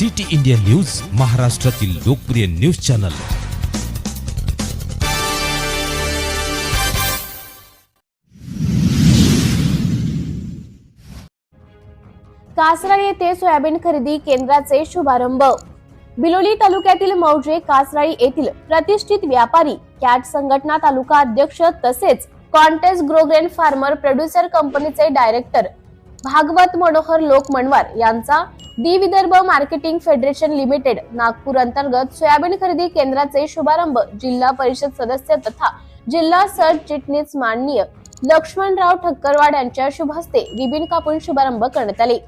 City India news महाराष्ट्रातील लोकप्रिय news channel. कासरा येथे सोयाबीन खरेदी केंद्राचे शुभारंभ. बिलोली तालुक्यातील मौजे कासराळी येथील प्रतिष्ठित व्यापारी कॅट संघटना तालुका अध्यक्ष तसेच contest grow grain farmer producer कंपनीचे डायरेक्टर भागवत मनोहर लोक मनवार यांचा the Vidarbha marketing federation limited Nagpur अंतर्गत सोयाबीन खरेदी केंद्राचे शुभारंभ जिल्हा परिषद सदस्य तथा जिल्हा सरचिटणीस माननीय लक्ष्मणराव ठक्करवाड यांच्या शुभ हस्ते रिबिन कापून शुभारंभ करण्यात आले.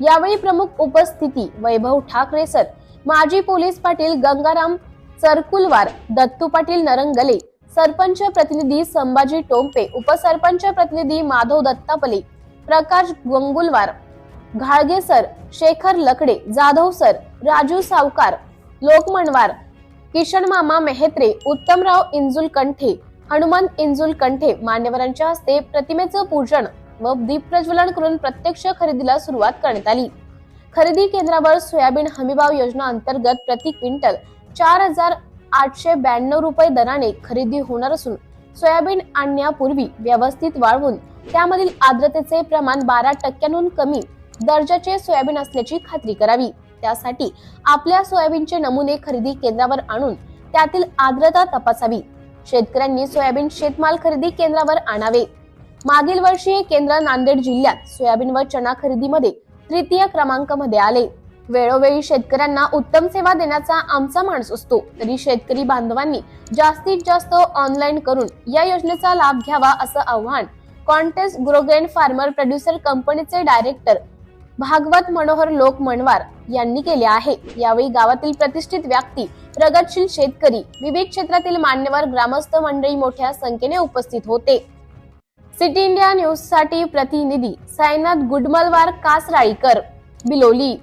यावेळी प्रमुख उपस्थिती वैभव ठाकरे सर माजी पोलीस पाटील गंगाराम सरकुलवार दत्तू पाटील नरंगले सरपंच प्रतिनिधी संभाजी टोंपे उपसरपंच प्रतिनिधी माधव दत्तापले प्रकाश गंगुलवार घाळगे सर शेखर लकडे जाधव सर राजू सावकार लोकमणवार किशन मामा मेहत्रे उत्तमराव इंजुल कंठे हनुमंत इंजुल कंठे मान्यवरांच्या हस्ते प्रतिमेचं पूजन व दीप प्रज्वलन करून प्रत्यक्ष खरेदीला सुरुवात करण्यात आली. खरेदी केंद्रावर सोयाबीन हमीभाव योजना अंतर्गत प्रति क्विंटल चार हजार आठशे ब्याण्णव रुपये दराने खरेदी होणार असून सोयाबीन आणण्यापूर्वी व्यवस्थित वाळवून त्यामधील आर्द्रतेचे प्रमाण बारा टक्क्यांहून कमी दर्जाचे सोयाबीन असल्याची खात्री करावी. त्यासाठी आपल्या सोयाबीनचे नमुने खरेदी केंद्रावर आणून त्यातील आर्द्रता तपासावी. शेतकऱ्यांनी सोयाबीन शेतमाल खरेदी केंद्रावर आणावे. मागील वर्षी हे केंद्र नांदेड जिल्ह्यात सोयाबीन व चणा खरेदीमध्ये तृतीय क्रमांकामध्ये आले. वेळोवेळी शेतकऱ्यांना उत्तम सेवा देण्याचा आमचा माणूस असतो. तरी शेतकरी बांधवांनी जास्तीत जास्त ऑनलाईन करून या योजनेचा लाभ घ्यावा असं आव्हान contest grow grain farmer producer कंपनीचे डायरेक्टर भागवत मनोहर लोक मनवार यांनी केले आहे. यावेळी गावातील प्रतिष्ठित व्यक्ती प्रगतशील शेतकरी विविध क्षेत्रातील मान्यवर ग्रामस्थ मंडळी मोठ्या संख्येने उपस्थित होते. सिटी इंडिया न्यूजसाठी प्रतिनिधी साईनाथ गुडमलवार कासराळीकर बिलोली.